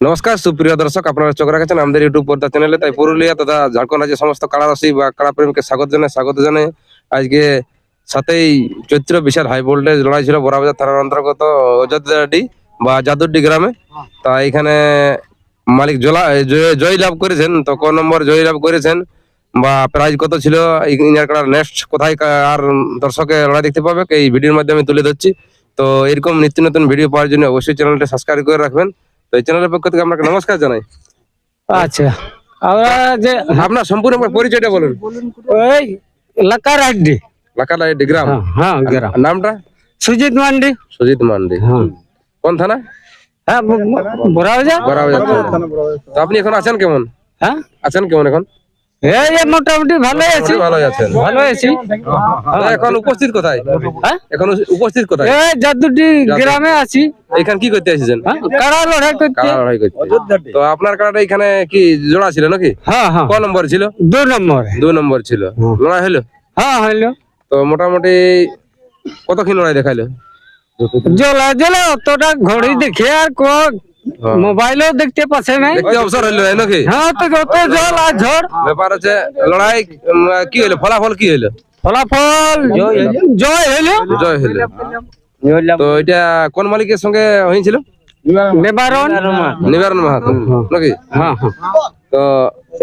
নমস্কার, সুপ্রিয় দর্শক, আপনারা চোখ রাখেছেন আমাদের ইউটিউব পর্দা চ্যানেলে তাই পুরুলিয়া তথা ঝাড়খণ্ড রাজ্যের সমস্ত কাড়ারসি বা কাড়া প্রেমীকে স্বাগত জানাই স্বাগত জানাই। আজকে সাথেই চৈত্র বিশাল হাই ভোল্টেজ লড়াই ছিল বড়াবাজার থানার অন্তর্গত অযোধ্যাডি বা যাদুরডি গ্রামে। তা এখানে মালিক জলা জয়- লাভ করেছেন, তো ক নম্বর জয় লাভ করেছেন বা প্রাইজ কত ছিল নেক্সট কোথায় আর দর্শকে লড়াই দেখতে পাবে, এই ভিডিওর মাধ্যমে তুলে ধরছি। তো এরকম নিত্য নতুন ভিডিও পাওয়ার জন্য অবশ্যই চ্যানেলটা সাবস্ক্রাইব করে রাখবেন। তো এই চ্যানেলের পক্ষ থেকে আপনাকে নমস্কার জানাই। আচ্ছা। আমরা যে আপনার সম্পূর্ণ পরিচয়টা বলুন। ওই লাকার আড্ডি। লাকার আড্ডি হ্যাঁ হ্যাঁ গ্রাম। নামটা? সুজিত মান্ডি। সুজিত মান্ডি। হ্যাঁ। কোন থানা? হ্যাঁ বড়াবাজার তো আপনি এখন আছেন কেমন? হ্যাঁ। আছেন কেমন এখন? এই মোটামুটি ভালোই আছি। ভালো আছেন। ভালো আছি। এখন উপস্থিত কোথায়? হ্যাঁ? এখন উপস্থিত কোথায়? এই গ্রামে আছি। এখানে কি করতে হ্যাঁ? লড়াই করতে লড়াই করতে তো আপনার কাড়াটা এখানে কি জোড়া ছিল নাকি? হ্যাঁ হ্যাঁ। ক নম্বর ছিল? দু নম্বর। দুই নম্বর ছিল। লড়াই হলো? হ্যাঁ হইল। তো মোটামুটি কতক্ষণ লড়াই দেখাইলো? জলা জলা অতটা ঘড়ি দেখে আর কো। মোবাইলও দেখতে পাচ্ছে নাই। দেখতে অবসর হইল নাকি? হ্যাঁ তো যত জল আর ঝড়। ব্যাপার হচ্ছে লড়াই কি হইল ফলাফল কি হইল ফলাফল জয় হইল জয় হইল তো এটা কোন মালিকের সঙ্গে হয়েছিল নিবারণ। নিবারণ মাহাতো নাকি? হ্যাঁ হ্যাঁ। তো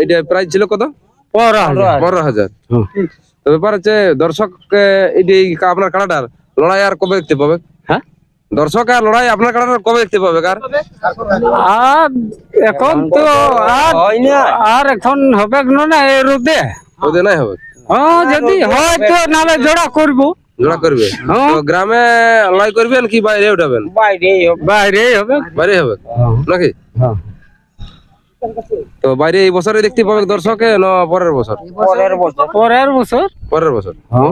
এটা প্রাইস ছিল কত? পনেরো হাজার। তো ব্যাপার হচ্ছে দর্শক এটি আপনার কাড়াটার লড়াই আর কবে দেখতে পাবে? হ্যাঁ দর্শক আর লড়াই আপনার কাড়াটার কবে দেখতে পাবে কার? আর এখন তো আর আর এখন হবে না এই রোদে। ওদের নাই হবে। হ্যাঁ যদি হয় তো নালে জোড়া করব। জোড়া করবে? হ্যাঁ। গ্রামে লড়াই করবেন কি বাইরে উঠাবেন? বাইরে হবে। বাইরে হবে? নাকি? হ্যাঁ। তো বাইরে এই বছরে দেখতে পাবে দর্শকে না পরের বছর? পরের বছর। পরের বছর। হ্যাঁ।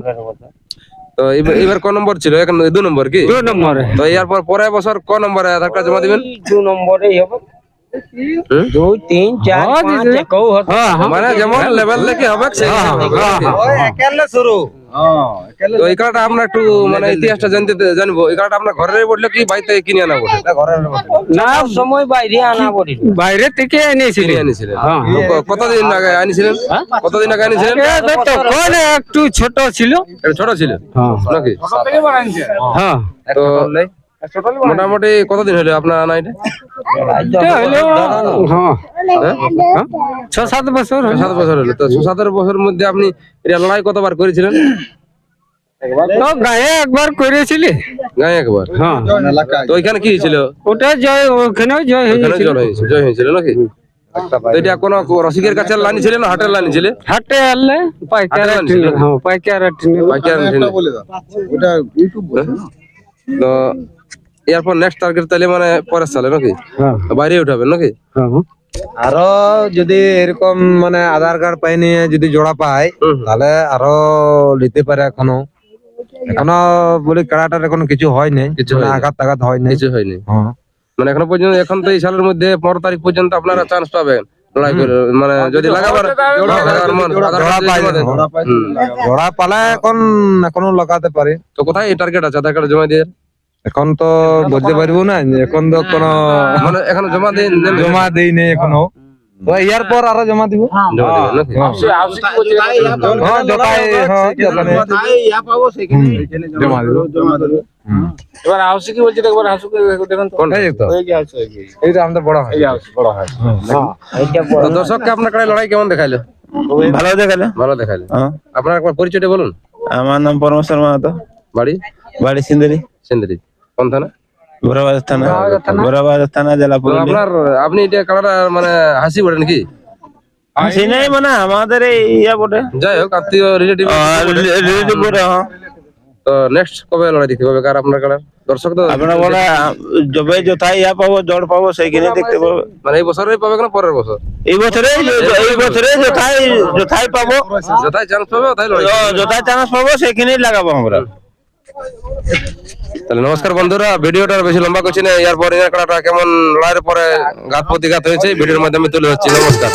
তো এবার- এবার ক নম্বর ছিল? এখন দু নম্বর কি? দু নম্বরে। তো এরপর পরের বছর ক নম্বরে আধার কার্ড জমা দিবেন? দু নম্বরে হবে। দুই তিন চার হ্যাঁ, পাঁচ হ্যাঁ হ্যাঁ মানে যেমন লেভেল দেখে হবে সেই হ্যাঁ, হিসাবে হবে, হ্যাঁ, শুরু। তো এই কারণটা আমরা একটু মানে ইতিহাসটা জানতে জানব। এই কারণটা আপনার ঘরে বললে কি বাড়িতে কিনে আনা বলে না সময় বাইরে আনা বাইরে থেকে এনেছিলি কিনে আনিছিলেন। হ্যাঁ, কতদিন আগে আনিছিলেন? কতদিন আগে আনিছিলেন? একটু ছোট ছিল। ছোট ছিল? হ্যাঁ। নাকি? হ্যাঁ। তো মোটামুটি কতদিন হলো আপনার আনা এটা এটা হলো হ্যাঁ। ছ সাত বছর সাত বছর হলো। তো ছ সাত বছরের মধ্যে আপনি এটা লড়াই কতবার করেছিলেন? গায়ে একবার করেছিলি। গায়ে একবার? হ্যাঁ। তো ওইখানে কি হয়েছিল? ওটা জয় ওখানেও জয় হয়েছিল। জয় হয়েছিল। নাকি? এটা কোনো রসিকের কাছে ছিল না হাটের লানি ছিল? হাটে আনলে পাইকার হ্যাঁ পাইকার তো এরপর নেক্সট টার্গেট তাহলে মানে পরের সালে নাকি? হ্যাঁ। বাইরে উঠাবেন নাকি? হ্যাঁ আরও যদি এরকম মানে আধার কার্ড পাই নিয়ে যদি জোড়া পায় হুম। তাহলে আরও নিতে পারে এখনও। এখনও বলি কাড়াটার এখন কিছু হয় নাই কিছু মানে হয়নি। আঘাত টাঘাত হয় নাই কিছু হয়নি। হ্যাঁ। মানে এখনও পর্যন্ত এখন তো এই সালের মধ্যে পনেরো তারিখ পর্যন্ত আপনারা চান্স পাবেন। লড়াই করে মানে যদি লাগাবার মন, পাই। জোড়া পালে এখন এখনও লাগাতে পারে। তো কোথায় এই টার্গেট আছে আধার কার্ড জমা দিয়ে? এখন তো বলতে পারব না এখন তো কোনো মানে এখনও জমা দিন জমা দেই নেই এখনও। তো ইয়ার পর আরও জমা দিব? জমা দিবেন নাকি? হ্যাঁ। যথাই হ্যাঁ যথাই হুম, জমা দিব এবার হাউসি কি বলছে? একবার হাসুকে দেখুন তো। এই তো। আমাদের বড় হয় বড় তো দর্শককে আপনার কাছে লড়াই কেমন দেখাইলো ভালো দেখালে? ভালো দেখাইলো হ্যাঁ। আপনার একবার পরিচয়টা বলুন। আমার নাম পরমেশ্বর মাহাতো। বাড়ি? বাড়ি সিন্দারি। সেন্দ্রি। কোন থানা? গোরাবাজার থানা। গোরাবাজার থানা? জেলা আপনার আপনি এটা কালার মানে হাসি বলেন কি হাসি নাই মানে আমাদের এই ইয়া বটে। যাই হোক আত্মীয় রিলেটিভ রিলেটিভ বটে। হ্যাঁ। তো নেক্সট কবে লড়াই দেখতে পাবে? কার আপনার কালার? দর্শক তো আপনারা বলে যবে যথাই ইয়া পাবো জড় পাবো সেইখানে দেখতে পাবো। মানে এই বছরেই পাবে না পরের বছর? এই বছরে এই বছরে যথাই যথাই পাবো। যথাই চান্স পাবে তাই লড়াই যথাই চান্স পাবো সেইখানেই লাগাবো আমরা। তাহলে নমস্কার বন্ধুরা, ভিডিওটা বেশি লম্বা করছি না এর কাটা কেমন, লড়াইয়ের পরে ঘাত প্রতিঘাত হয়েছে ভিডিওর মাধ্যমে তুলে হচ্ছে নমস্কার।